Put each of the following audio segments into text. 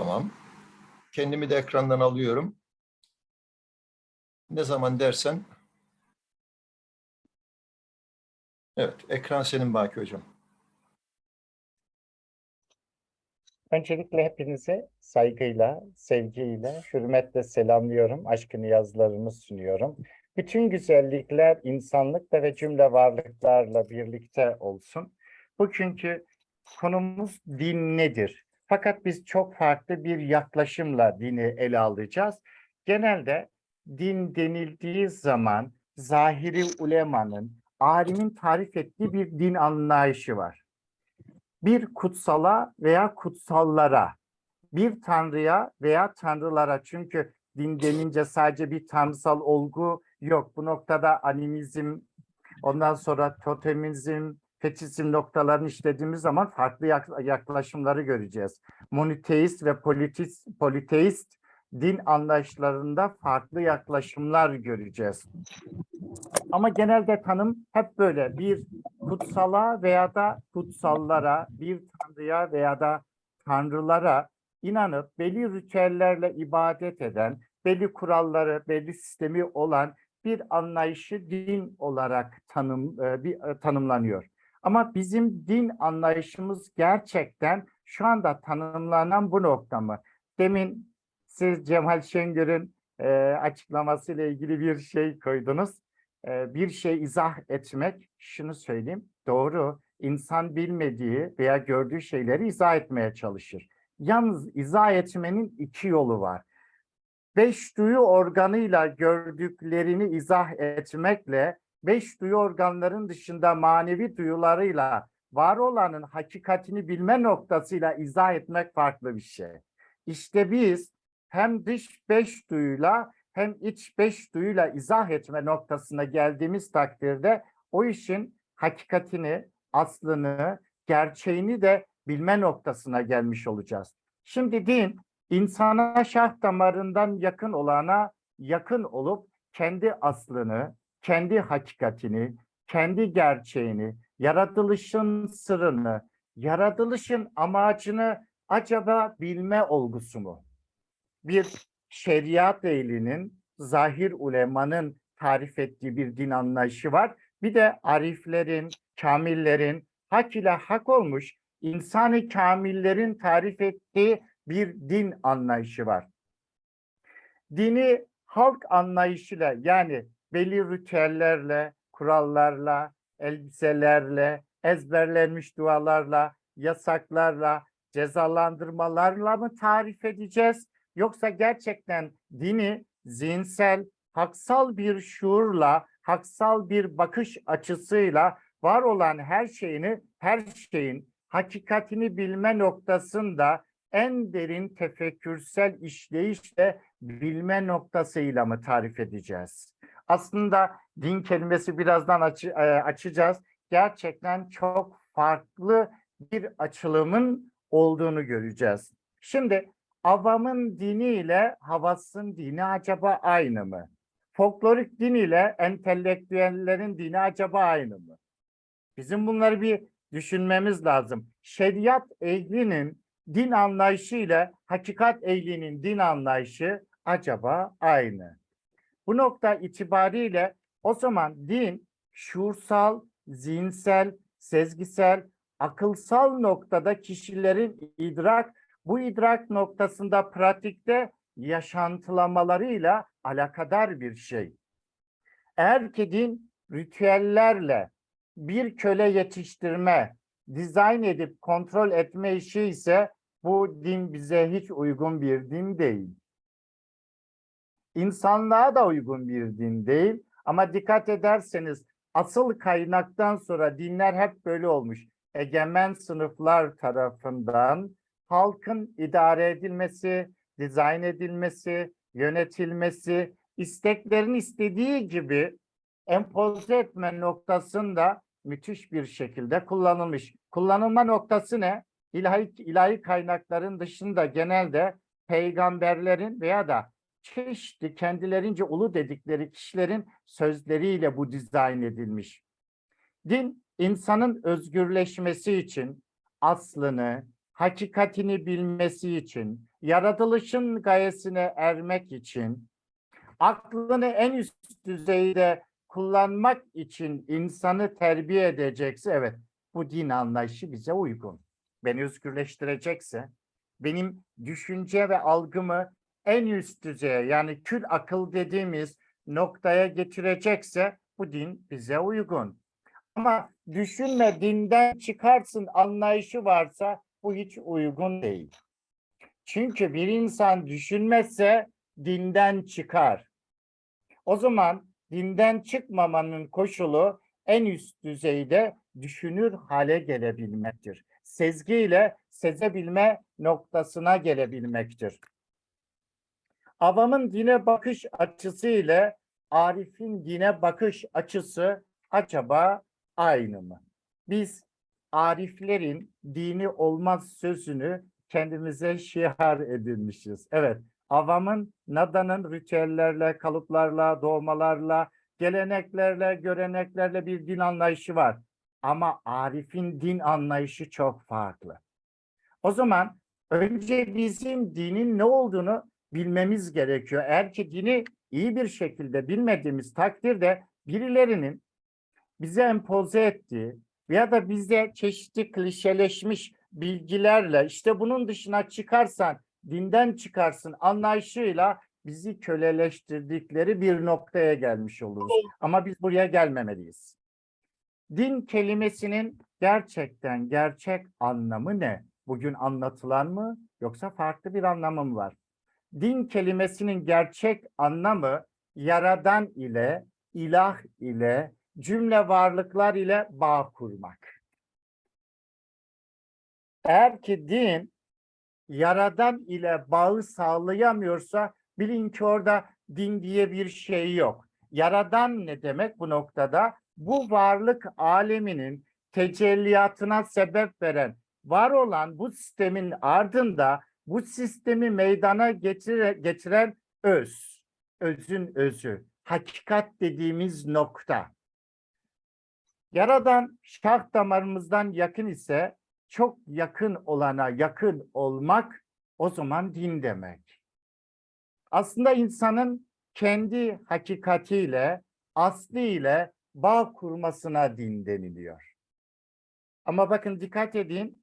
Tamam. Kendimi de ekrandan alıyorum. Ne zaman dersen. Evet, ekran senin Baki Hocam. Öncelikle hepinize saygıyla, sevgiyle, hürmetle selamlıyorum. Aşkı niyazlarımı sunuyorum. Bütün güzellikler insanlıkla ve cümle varlıklarla birlikte olsun. Bugünkü konumuz din nedir? Fakat biz çok farklı bir yaklaşımla dini ele alacağız. Genelde din denildiği zaman zahiri ulemanın, alimin tarif ettiği bir din anlayışı var bir kutsala veya kutsallara, bir tanrıya veya tanrılara. Çünkü din denince sadece bir tanrısal olgu yok. Bu noktada animizm, ondan sonra totemizm, fetizm noktalarını işlediğimiz zaman farklı yak- yaklaşımları göreceğiz. Moniteist ve politeist, politeist din anlayışlarında farklı yaklaşımlar göreceğiz. Ama genelde tanım hep böyle bir kutsala veya da kutsallara, bir tanrıya veya da tanrılara inanıp belli ritüellerle ibadet eden, belli kuralları, belli sistemi olan bir anlayışı din olarak tanım e, bir e, tanımlanıyor. Ama bizim din anlayışımız gerçekten şu anda tanımlanan bu nokta mı? Demin siz Cemal Şengör'ün e, açıklamasıyla ilgili bir şey koydunuz e, bir şey izah etmek, şunu söyleyeyim, doğru. İnsan bilmediği veya gördüğü şeyleri izah etmeye çalışır. Yalnız izah etmenin iki yolu var. Beş duyu organıyla gördüklerini izah etmekle, beş duyu organların dışında manevi duyularıyla var olanın hakikatini bilme noktasıyla izah etmek farklı bir şey. İşte biz hem dış beş duyuyla hem iç beş duyuyla izah etme noktasına geldiğimiz takdirde o işin hakikatini, aslını, gerçeğini de bilme noktasına gelmiş olacağız. Şimdi din insana şah damarından yakın olana yakın olup kendi aslını, kendi hakikatini, kendi gerçeğini, yaratılışın sırrını, yaratılışın amacını acaba bilme olgusu mu? Bir şeriat ehlinin, zahir ulemanın tarif ettiği bir din anlayışı var. Bir de ariflerin, kamillerin, hak ile hak olmuş insanı kamillerin tarif ettiği bir din anlayışı var. Dini halk anlayışıyla yani belli ritüellerle, kurallarla, elbiselerle, ezberlenmiş dualarla, yasaklarla, cezalandırmalarla mı tarif edeceğiz? Yoksa gerçekten dini zihinsel, haksal bir şuurla, haksal bir bakış açısıyla var olan her şeyini, her şeyin hakikatini bilme noktasında en derin tefekkürsel işleyişle bilme noktasıyla mı tarif edeceğiz? Aslında din kelimesi birazdan açı, e, açacağız. Gerçekten çok farklı bir açılımın olduğunu göreceğiz. Şimdi avamın dini ile havasın dini acaba aynı mı? Folklorik din ile entelektüellerin dini acaba aynı mı? Bizim bunları bir düşünmemiz lazım. Şeriat ehlinin din anlayışı ile hakikat ehlinin din anlayışı acaba aynı? Bu nokta itibariyle o zaman din şuursal, zihinsel, sezgisel, akılsal noktada kişilerin idrak bu idrak noktasında pratikte yaşantılamalarıyla alakadar bir şey. Eğer ki din ritüellerle bir köle yetiştirme, dizayn edip kontrol etme işi ise bu din bize hiç uygun bir din değil. İnsanlığa da uygun bir din değil ama dikkat ederseniz asıl kaynaktan sonra dinler hep böyle olmuş. Egemen sınıflar tarafından halkın idare edilmesi, dizayn edilmesi, yönetilmesi, isteklerin istediği gibi empoze etme noktasında müthiş bir şekilde kullanılmış. Kullanılma noktası ne? İlahi, ilahi kaynakların dışında genelde peygamberlerin veya da çeşitli kendilerince ulu dedikleri kişilerin sözleriyle bu dizayn edilmiş. Din insanın özgürleşmesi için aslını, hakikatini bilmesi için, yaratılışın gayesine ermek için, aklını en üst düzeyde kullanmak için insanı terbiye edecekse, evet bu din anlayışı bize uygun. Beni özgürleştirecekse, benim düşünce ve algımı en üst düzeye yani kül akıl dediğimiz noktaya getirecekse bu din bize uygun. Ama düşünme dinden çıkarsın anlayışı varsa bu hiç uygun değil. Çünkü bir insan düşünmezse dinden çıkar. O zaman dinden çıkmamanın koşulu en üst düzeyde düşünür hale gelebilmektir. Sezgiyle sezebilme noktasına gelebilmektir. Avamın dine bakış açısı ile Arif'in dine bakış açısı acaba aynı mı? Biz Ariflerin dini olmaz sözünü kendimize şiar edinmişiz. Evet, avamın Nada'nın ritüellerle, kalıplarla, doğmalarla, geleneklerle, göreneklerle bir din anlayışı var. Ama Arif'in din anlayışı çok farklı. O zaman önce bizim dinin ne olduğunu bilmemiz gerekiyor. Eğer ki dini iyi bir şekilde bilmediğimiz takdirde birilerinin bize empoze ettiği ya da bize çeşitli klişeleşmiş bilgilerle işte bunun dışına çıkarsan dinden çıkarsın anlayışıyla bizi köleleştirdikleri bir noktaya gelmiş oluruz. Ama biz buraya gelmemeliyiz. Din kelimesinin gerçekten gerçek anlamı ne? Bugün anlatılan mı yoksa farklı bir anlamı mı var? Din kelimesinin gerçek anlamı yaradan ile, ilah ile, cümle varlıklar ile bağ kurmak. Eğer ki din yaradan ile bağı sağlayamıyorsa bilin ki orada din diye bir şey yok. Yaradan ne demek bu noktada? Bu varlık aleminin tecelliyatına sebep veren, var olan bu sistemin ardında bu sistemi meydana getire, getiren öz, özün özü, hakikat dediğimiz nokta. Yaradan şah damarımızdan yakın ise çok yakın olana yakın olmak o zaman din demek. Aslında insanın kendi hakikatiyle, asliyle bağ kurmasına din deniliyor. Ama bakın dikkat edin,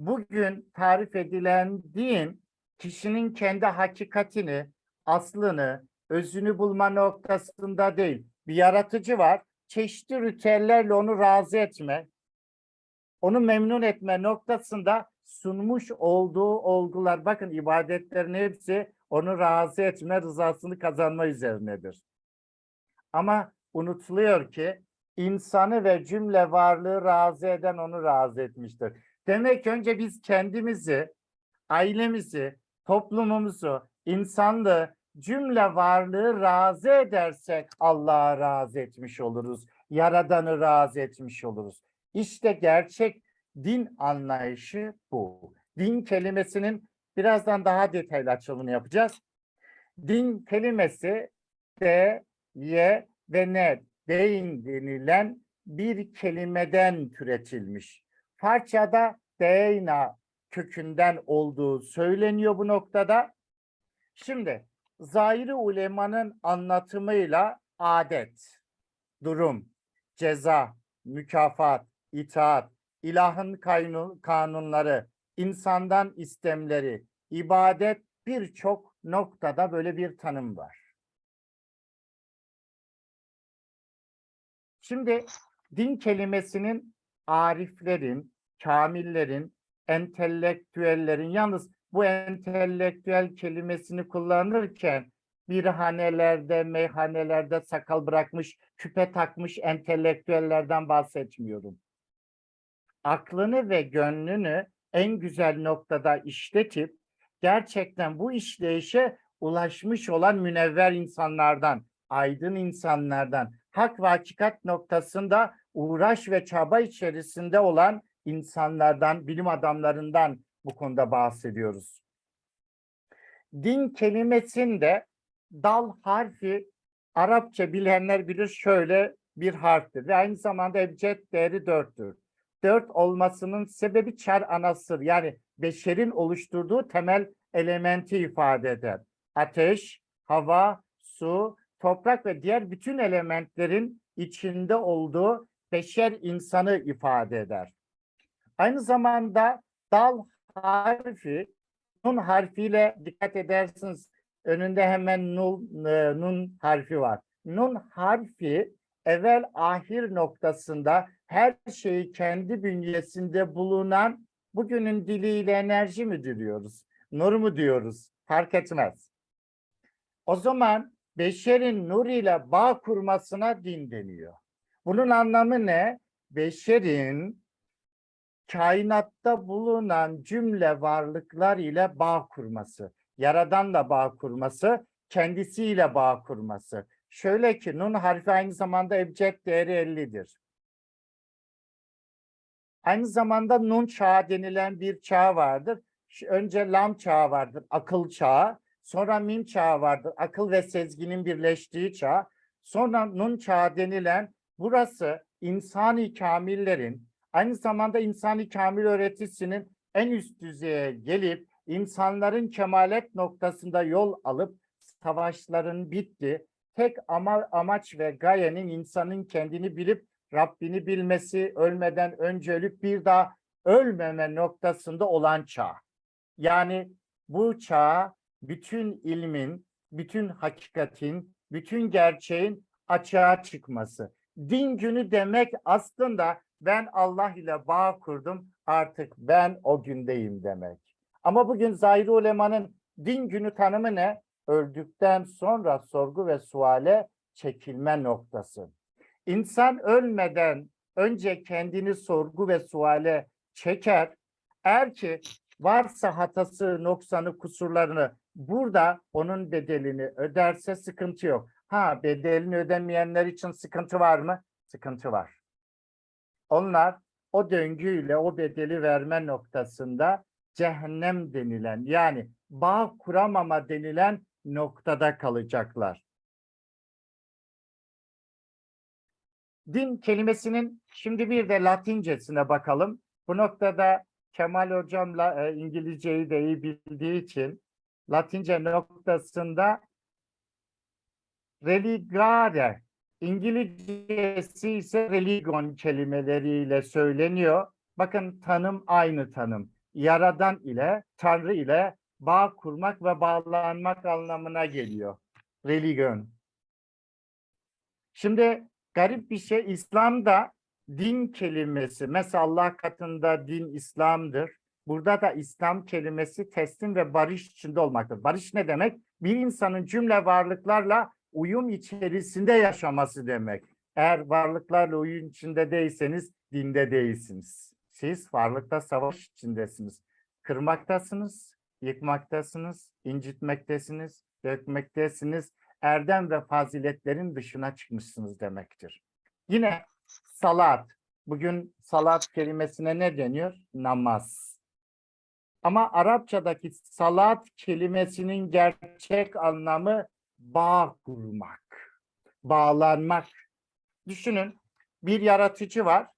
bugün tarif edilen din kişinin kendi hakikatini, aslını, özünü bulma noktasında değil. Bir yaratıcı var, çeşitli ritüellerle onu razı etme, onu memnun etme noktasında sunmuş olduğu olgular, bakın ibadetlerin hepsi onu razı etme, rızasını kazanma üzerinedir. Ama unutuluyor ki insanı ve cümle varlığı razı eden onu razı etmiştir. Demek önce biz kendimizi, ailemizi, toplumumuzu, insanlığı, cümle varlığı razı edersek Allah'a razı etmiş oluruz. Yaradanı razı etmiş oluruz. İşte gerçek din anlayışı bu. Din kelimesinin birazdan daha detaylı açılımını yapacağız. Din kelimesi de, ye ve ne deyin denilen bir kelimeden türetilmiş. Farsçada deyna kökünden olduğu söyleniyor bu noktada. Şimdi zahiri ulemanın anlatımıyla adet, durum, ceza, mükafat, itaat, ilahın kanunları, insandan istemleri, ibadet birçok noktada böyle bir tanım var. Şimdi din kelimesinin ariflerin, kamillerin, entelektüellerin yalnız bu entelektüel kelimesini kullanırken birhanelerde, meyhanelerde sakal bırakmış, küpe takmış entelektüellerden bahsetmiyorum. Aklını ve gönlünü en güzel noktada işletip gerçekten bu işleyişe ulaşmış olan münevver insanlardan, aydın insanlardan, hak ve hakikat noktasında uğraş ve çaba içerisinde olan insanlardan, bilim adamlarından bu konuda bahsediyoruz. Din kelimesinde dal harfi Arapça bilenler bilir şöyle bir harftir ve aynı zamanda ebced değeri dörttür. dört olmasının sebebi çar anasır yani beşerin oluşturduğu temel elementi ifade eder. Ateş, hava, su, toprak ve diğer bütün elementlerin içinde olduğu beşer insanı ifade eder. Aynı zamanda dal harfi nun harfiyle dikkat edersiniz önünde hemen nun, e, nun harfi var. Nun harfi evvel ahir noktasında her şeyi kendi bünyesinde bulunan bugünün diliyle enerji mi diyoruz? Nur mu diyoruz? Fark etmez. O zaman beşerin nur ile bağ kurmasına din deniyor. Bunun anlamı ne? Beşerin kainatta bulunan cümle varlıklar ile bağ kurması, yaradanla bağ kurması, kendisiyle bağ kurması. Şöyle ki nun harfi aynı zamanda ebced değeri 50'dir. Aynı zamanda nun çağı denilen bir çağ vardır. Önce lam çağı vardır, akıl çağı. Sonra mim çağı vardır, akıl ve sezginin birleştiği çağ. Sonra nun çağı denilen burası insani kamillerin, aynı zamanda insani kamil öğretisinin en üst düzeye gelip insanların kemalet noktasında yol alıp savaşların bitti. Tek ama, amaç ve gayenin insanın kendini bilip Rabbini bilmesi, ölmeden önce ölüp bir daha ölmeme noktasında olan çağ. Yani bu çağ bütün ilmin, bütün hakikatin, bütün gerçeğin açığa çıkması. Din günü demek aslında ben Allah ile bağ kurdum artık ben o gündeyim demek. Ama bugün zahiri ulemanın din günü tanımı ne? Öldükten sonra sorgu ve suale çekilme noktası. İnsan ölmeden önce kendini sorgu ve suale çeker. Eğer ki varsa hatası, noksanı, kusurlarını burada onun bedelini öderse sıkıntı yok. Ha bedelini ödemeyenler için sıkıntı var mı? Sıkıntı var. Onlar o döngüyle o bedeli verme noktasında cehennem denilen yani bağ kuramama denilen noktada kalacaklar. Din kelimesinin şimdi bir de Latincesine bakalım. Bu noktada Kemal hocamla e, İngilizceyi de iyi bildiği için Latince noktasında religare İngilizcesi ise religion kelimeleriyle söyleniyor. Bakın tanım aynı tanım. Yaradan ile, Tanrı ile bağ kurmak ve bağlanmak anlamına geliyor. Religion. Şimdi garip bir şey İslam'da din kelimesi mesela Allah katında din İslam'dır. Burada da İslam kelimesi teslim ve barış içinde olmaktır. Barış ne demek? Bir insanın cümle varlıklarla uyum içerisinde yaşaması demek. Eğer varlıklarla uyum içinde değilseniz dinde değilsiniz. Siz varlıkta savaş içindesiniz. Kırmaktasınız, yıkmaktasınız, incitmektesiniz, dökmektesiniz. Erdem ve faziletlerin dışına çıkmışsınız demektir. Yine salat. Bugün salat kelimesine ne deniyor? Namaz. Ama Arapçadaki salat kelimesinin gerçek anlamı bağ kurmak, bağlanmak. Düşünün bir yaratıcı var.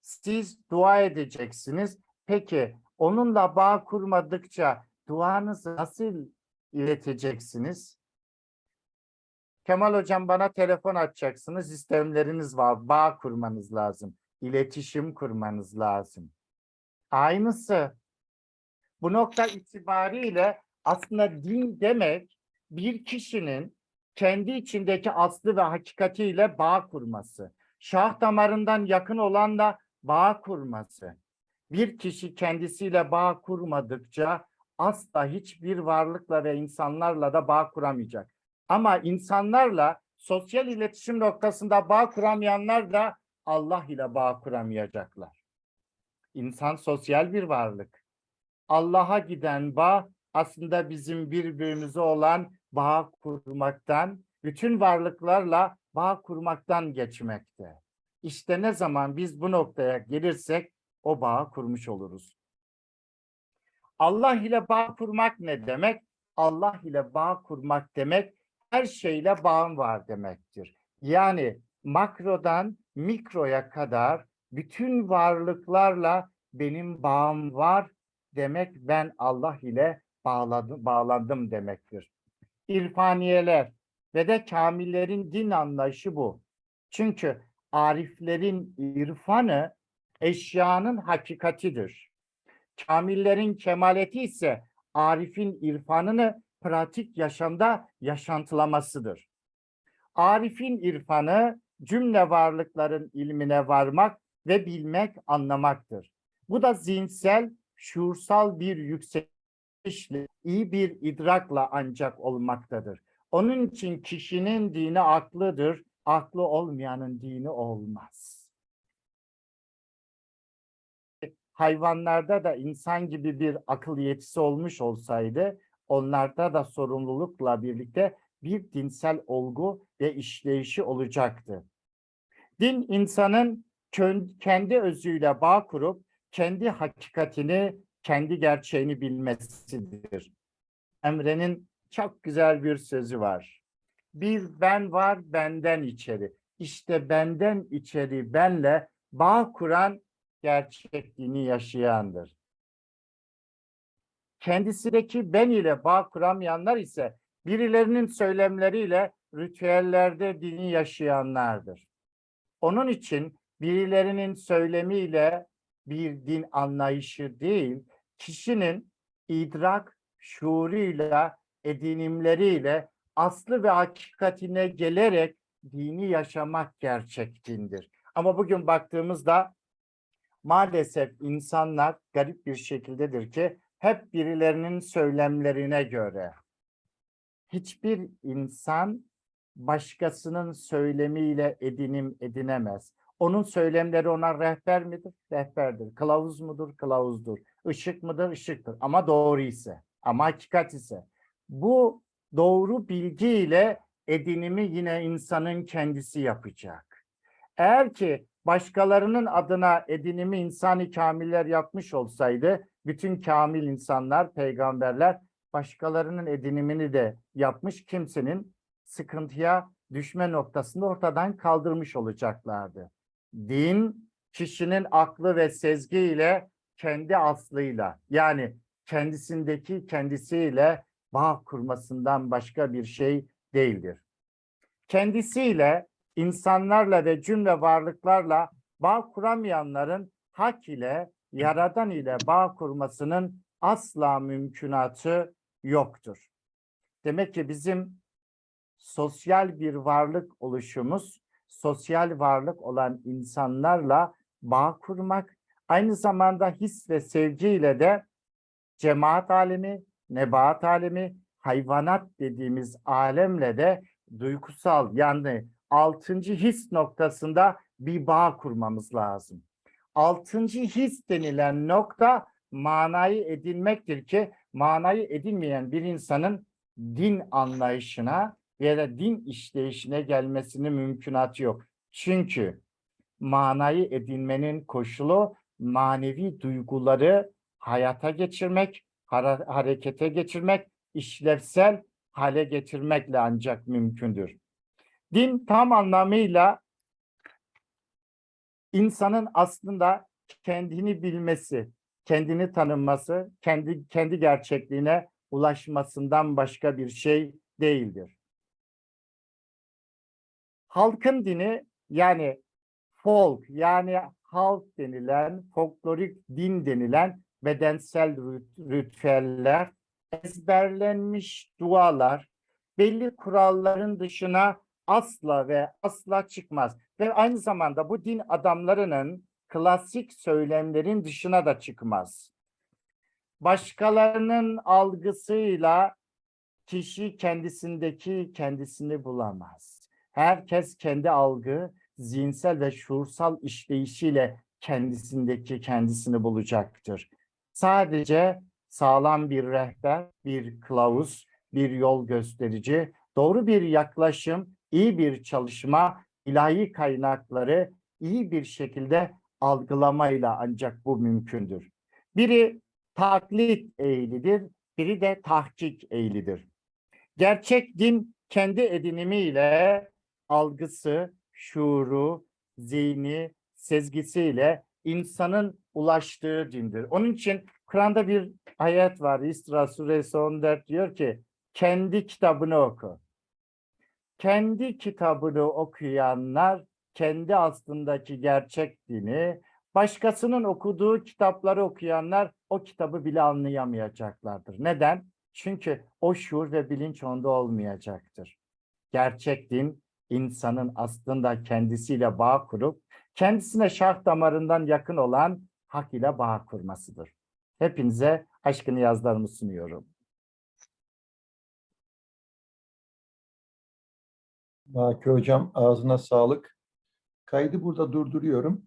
Siz dua edeceksiniz. Peki onunla bağ kurmadıkça duanızı nasıl ileteceksiniz? Kemal hocam bana telefon açacaksınız. İstemleriniz var. Bağ kurmanız lazım. İletişim kurmanız lazım. Aynısı. Bu nokta itibariyle aslında din demek bir kişinin kendi içindeki aslı ve hakikatiyle bağ kurması. Şah damarından yakın olanla bağ kurması. Bir kişi kendisiyle bağ kurmadıkça asla hiçbir varlıkla ve insanlarla da bağ kuramayacak. Ama insanlarla sosyal iletişim noktasında bağ kuramayanlar da Allah ile bağ kuramayacaklar. İnsan sosyal bir varlık. Allah'a giden bağ aslında bizim birbirimize olan bağ kurmaktan, bütün varlıklarla bağ kurmaktan geçmekte. İşte ne zaman biz bu noktaya gelirsek o bağı kurmuş oluruz. Allah ile bağ kurmak ne demek? Allah ile bağ kurmak demek her şeyle bağım var demektir. Yani makrodan mikroya kadar bütün varlıklarla benim bağım var demek ben Allah ile bağladım, bağlandım demektir. İrfaniyeler ve de kamillerin din anlayışı bu. Çünkü ariflerin irfanı eşyanın hakikatidir. Kamillerin kemaleti ise arifin irfanını pratik yaşamda yaşantılamasıdır. Arifin irfanı cümle varlıkların ilmine varmak ve bilmek, anlamaktır. Bu da zihinsel, şuursal bir yükselişle, iyi bir idrakla ancak olmaktadır. Onun için kişinin dini aklıdır, aklı olmayanın dini olmaz. Hayvanlarda da insan gibi bir akıl yetisi olmuş olsaydı, onlarda da sorumlulukla birlikte bir dinsel olgu ve işleyişi olacaktı. Din insanın kendi özüyle bağ kurup kendi hakikatini, kendi gerçeğini bilmesidir. Emre'nin çok güzel bir sözü var. Bir ben var benden içeri. İşte benden içeri benle bağ kuran gerçekliğini yaşayandır. Kendisindeki ben ile bağ kuramayanlar ise birilerinin söylemleriyle ritüellerde dini yaşayanlardır. Onun için birilerinin söylemiyle bir din anlayışı değil, kişinin idrak şuuruyla, edinimleriyle aslı ve hakikatine gelerek dini yaşamak gerçek dindir. Ama bugün baktığımızda maalesef insanlar garip bir şekildedir ki hep birilerinin söylemlerine göre hiçbir insan başkasının söylemiyle edinim edinemez. Onun söylemleri ona rehber midir? Rehberdir. Kılavuz mudur? Kılavuzdur. Işık mıdır? Işıktır. Ama doğru ise, ama hakikat ise. Bu doğru bilgiyle edinimi yine insanın kendisi yapacak. Eğer ki başkalarının adına edinimi insani kamiller yapmış olsaydı, bütün kamil insanlar, peygamberler başkalarının edinimini de yapmış kimsenin sıkıntıya düşme noktasında ortadan kaldırmış olacaklardı. Din kişinin aklı ve sezgiyle kendi aslıyla yani kendisindeki kendisiyle bağ kurmasından başka bir şey değildir. Kendisiyle insanlarla ve cümle varlıklarla bağ kuramayanların hak ile yaradan ile bağ kurmasının asla mümkünatı yoktur. Demek ki bizim sosyal bir varlık oluşumuz, sosyal varlık olan insanlarla bağ kurmak, aynı zamanda his ve sevgiyle de cemaat alemi, nebaat alemi, hayvanat dediğimiz alemle de duygusal yani altıncı his noktasında bir bağ kurmamız lazım. Altıncı his denilen nokta manayı edinmektir ki manayı edinmeyen bir insanın din anlayışına ya da din işleyişine gelmesinin mümkünatı yok. Çünkü manayı edinmenin koşulu manevi duyguları hayata geçirmek, harekete geçirmek, işlevsel hale getirmekle ancak mümkündür. Din tam anlamıyla insanın aslında kendini bilmesi, kendini tanınması, kendi kendi gerçekliğine ulaşmasından başka bir şey değildir. Halkın dini yani folk yani halk denilen, folklorik din denilen bedensel rit- ritüeller, ezberlenmiş dualar, belli kuralların dışına asla ve asla çıkmaz. Ve aynı zamanda bu din adamlarının klasik söylemlerin dışına da çıkmaz. Başkalarının algısıyla kişi kendisindeki kendisini bulamaz. Herkes kendi algı, zihinsel ve şuursal işleyişiyle kendisindeki kendisini bulacaktır. Sadece sağlam bir rehber, bir kılavuz, bir yol gösterici, doğru bir yaklaşım, iyi bir çalışma, ilahi kaynakları iyi bir şekilde algılamayla ancak bu mümkündür. Biri taklit eğilidir, biri de tahkik eğilidir. Gerçek din kendi edinimiyle algısı, şuuru, zihni, sezgisiyle insanın ulaştığı dindir. Onun için Kur'an'da bir ayet var. İsra suresi 14 diyor ki kendi kitabını oku. Kendi kitabını okuyanlar kendi aslındaki gerçek dini, başkasının okuduğu kitapları okuyanlar o kitabı bile anlayamayacaklardır. Neden? Çünkü o şuur ve bilinç onda olmayacaktır. Gerçek din insanın aslında kendisiyle bağ kurup kendisine şah damarından yakın olan hak ile bağ kurmasıdır. Hepinize aşkını yazlarımı sunuyorum. Baki Hocam ağzına sağlık. Kaydı burada durduruyorum.